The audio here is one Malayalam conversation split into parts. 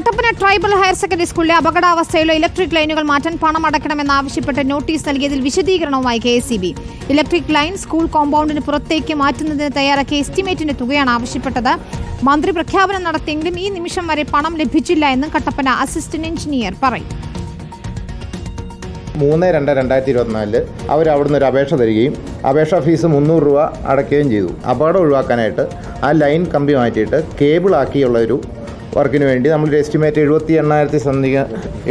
കട്ടപ്പന ട്രൈബൽ ഹയർ സെക്കൻഡറി സ്കൂളിലെ അപകടാവസ്ഥയിലെ ഇലക്ട്രിക് ലൈനുകൾ മാറ്റാൻ പണം അടയ്ക്കണമെന്നാവശ്യപ്പെട്ട് നോട്ടീസ് നൽകിയതിൽ വിശദീകരണവുമായി കെ ഇലക്ട്രിക് ലൈൻ സ്കൂൾ കോമ്പൗണ്ടിന് പുറത്തേക്ക് മാറ്റുന്നതിന് തയ്യാറാക്കിയ എസ്റ്റിമേറ്റിന്റെ തുകയാണ് ആവശ്യപ്പെട്ടത്. മന്ത്രി പ്രഖ്യാപനം നടത്തിയെങ്കിലും ഈ നിമിഷം വരെ പണം ലഭിച്ചില്ല എന്നും കട്ടപ്പന അസിസ്റ്റന്റ് എഞ്ചിനീയർ പറയും മൂന്ന് രണ്ട് രണ്ടായിരത്തി ഇരുപത്തിനാലിൽ അവർ അവിടുന്ന് ഒരു അപേക്ഷ തരികയും അപേക്ഷാ ഫീസ് മുന്നൂറ് രൂപ അടയ്ക്കുകയും ചെയ്തു. അപകടം ഒഴിവാക്കാനായിട്ട് ആ ലൈൻ കമ്പി മാറ്റിയിട്ട് കേബിൾ ആക്കിയുള്ള ഒരു വർക്കിന് വേണ്ടി. നമ്മളൊരു എസ്റ്റിമേറ്റ് എഴുപത്തി എണ്ണായിരത്തി സംതിങ്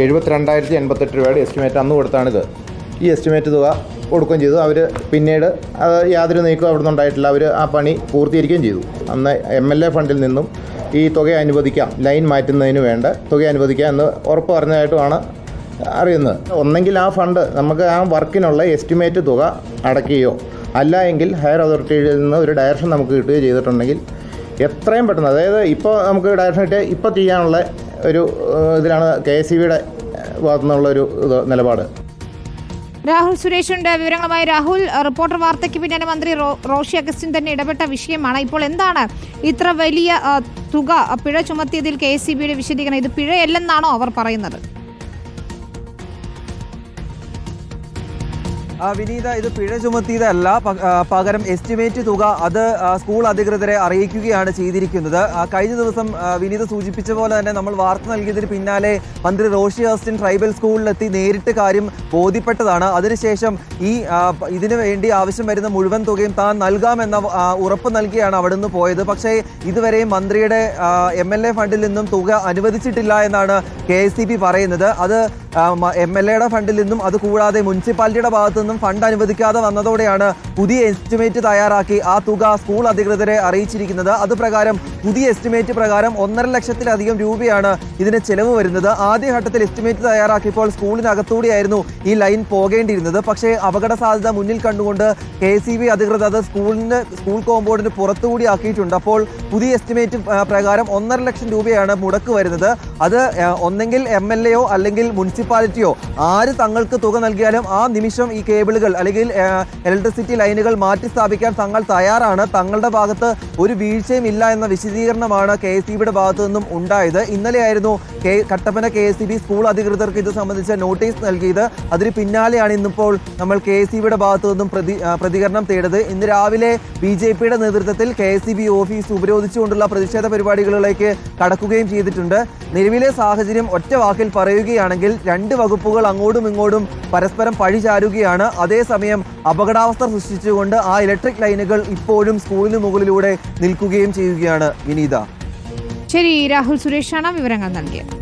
എഴുപത്തിരണ്ടായിരത്തി എൺപത്തെട്ട് രൂപയുടെ എസ്റ്റിമേറ്റ് അന്ന് കൊടുത്താണിത്. ഈ എസ്റ്റിമേറ്റ് തുക കൊടുക്കുകയും ചെയ്തു. അവർ പിന്നീട് യാതൊരു നീക്കവും അവിടെ നിന്നുണ്ടായിട്ടില്ല അവർ ആ പണി പൂർത്തീകരിക്കുകയും ചെയ്തു. അന്ന് എം എൽ എ ഫണ്ടിൽ നിന്നും ഈ തുക അനുവദിക്കാം. ലൈൻ മാറ്റുന്നതിന് വേണ്ട തുക അനുവദിക്കാം എന്ന് ഉറപ്പ് പറഞ്ഞതായിട്ടുമാണ് അറിയുന്നത്. ഒന്നെങ്കിൽ ആ ഫണ്ട് നമുക്ക് ആ വർക്കിനുള്ള എസ്റ്റിമേറ്റ് തുക അടയ്ക്കുകയോ അല്ല എങ്കിൽ ഹയർ അതോറിറ്റിയിൽ നിന്ന് ഒരു ഡയറക്ഷൻ നമുക്ക് കിട്ടുകയോ ചെയ്തിട്ടുണ്ടെങ്കിൽ എത്രയും പെട്ടെന്ന് അതായത് ഇപ്പോൾ നമുക്ക് ഡയറക്ഷൻ കിട്ടിയ ഇപ്പോൾ ചെയ്യാനുള്ള ഒരു ഇതിലാണ് കെ എസ് സി ബിയുടെ ഭാഗത്തു നിന്നുള്ള ഒരു നിലപാട്. രാഹുൽ സുരേഷിന്റെ വിവരങ്ങളുമായി രാഹുൽ റിപ്പോർട്ടർ വാർത്തയ്ക്ക് പിന്നാലെ മന്ത്രി റോഷി അഗസ്റ്റിൻ തന്നെ ഇടപെട്ട വിഷയമാണ്. ഇപ്പോൾ എന്താണ് ഇത്ര വലിയ തുക പിഴ ചുമത്തിയതിൽ കെ എസ് സി ബിയുടെ വിശദീകരണം? ഇത് പിഴയല്ലെന്നാണോ അവർ പറയുന്നത്? വിനീത ഇത് പിഴ ചുമത്തിയതല്ല പ- പകരം എസ്റ്റിമേറ്റ് തുക അത് സ്കൂൾ അധികൃതരെ അറിയിക്കുകയാണ് ചെയ്തിരിക്കുന്നത്. കഴിഞ്ഞ ദിവസം വിനീത സൂചിപ്പിച്ച പോലെ തന്നെ നമ്മൾ വാർത്ത നൽകിയതിന് പിന്നാലെ മന്ത്രി റോഷി ഓസ്റ്റിൻ ട്രൈബൽ സ്കൂളിലെത്തി നേരിട്ട് കാര്യം ബോധ്യപ്പെട്ടതാണ്. അതിനുശേഷം ഈ ഇതിനു വേണ്ടി ആവശ്യം വരുന്ന മുഴുവൻ തുകയും താൻ നൽകാമെന്ന ഉറപ്പ് നൽകിയാണ് അവിടെ നിന്ന് പോയത്. പക്ഷേ ഇതുവരെയും മന്ത്രിയുടെ എം എൽ എ ഫണ്ടിൽ നിന്നും തുക അനുവദിച്ചിട്ടില്ല എന്നാണ് കെ എസ് സി ബി പറയുന്നത്. അത് എം എൽ എയുടെ ഫണ്ടിൽ നിന്നും അത് കൂടാതെ മുനിസിപ്പാലിറ്റിയുടെ ഭാഗത്തു നിന്നും ഫണ്ട് അനുവദിക്കാതെ വന്നതോടെയാണ് പുതിയ എസ്റ്റിമേറ്റ് തയ്യാറാക്കി ആ തുക സ്കൂൾ അധികൃതരെ അറിയിച്ചിരിക്കുന്നത്. അത് പ്രകാരം പുതിയ എസ്റ്റിമേറ്റ് പ്രകാരം ഒന്നര ലക്ഷത്തിലധികം രൂപയാണ് ഇതിന് ചെലവ് വരുന്നത്. ആദ്യഘട്ടത്തിൽ എസ്റ്റിമേറ്റ് തയ്യാറാക്കിയപ്പോൾ സ്കൂളിനകത്തൂടെയായിരുന്നു ഈ ലൈൻ പോകേണ്ടിയിരുന്നത്. പക്ഷേ അപകട സാധ്യത മുന്നിൽ കണ്ടുകൊണ്ട് കെ സി ബി അധികൃതർ അത് സ്കൂളിന് സ്കൂൾ കോമ്പൗണ്ടിന് പുറത്തുകൂടി ആക്കിയിട്ടുണ്ട്. അപ്പോൾ പുതിയ എസ്റ്റിമേറ്റ് പ്രകാരം ഒന്നര ലക്ഷം രൂപയാണ് മുടക്ക് വരുന്നത്. അത് ഒന്നെങ്കിൽ എം എൽ എയോ അല്ലെങ്കിൽ മുനിസിപ്പാലിറ്റിയോ ആര് തങ്ങൾക്ക് തുക നൽകിയാലും ആ നിമിഷം ഈ കേബിളുകൾ അല്ലെങ്കിൽ ഇലക്ട്രിസിറ്റി ലൈനുകൾ മാറ്റി സ്ഥാപിക്കാൻ തങ്ങൾ തയ്യാറാണ്. തങ്ങളുടെ ഭാഗത്ത് ഒരു വീഴ്ചയും ഇല്ല എന്ന വിശദീകരണമാണ് കെ എസ് ബിയുടെ ഭാഗത്തു നിന്നും ഉണ്ടായത്. ഇന്നലെയായിരുന്നു K Kattappana K S B school അധികൃതർക്ക് ഇത് സംബന്ധിച്ച നോട്ടീസ് നൽകിയത്. അതിന് പിന്നാലെയാണ് ഇന്നിപ്പോൾ നമ്മൾ കെ എസ് ബിയുടെ ഭാഗത്തു നിന്നും പ്രതി പ്രതികരണം തേടത് ഇന്ന് രാവിലെ ബി ജെ പിയുടെ നേതൃത്വത്തിൽ കെ എസ് ബി ഓഫീസ് ഉപരോധിച്ചുകൊണ്ടുള്ള പ്രതിഷേധ പരിപാടികളിലേക്ക് കടക്കുകയും ചെയ്തിട്ടുണ്ട്. നിലവിലെ സാഹചര്യം ഒറ്റ വാക്കിൽ പറയുകയാണെങ്കിൽ രണ്ട് വകുപ്പുകൾ അങ്ങോട്ടും ഇങ്ങോട്ടും പരസ്പരം പഴിചാരുകയാണ്. അതേസമയം അപകടാവസ്ഥ സൃഷ്ടിച്ചുകൊണ്ട് ആ ഇലക്ട്രിക് ലൈനുകൾ ഇപ്പോഴും സ്കൂളിന് മുകളിലൂടെ നിൽക്കുകയും ചെയ്യുകയാണ് വിനീത. ശരി രാഹുൽ സുരേഷാണ് വിവരങ്ങൾ നൽകിയത്.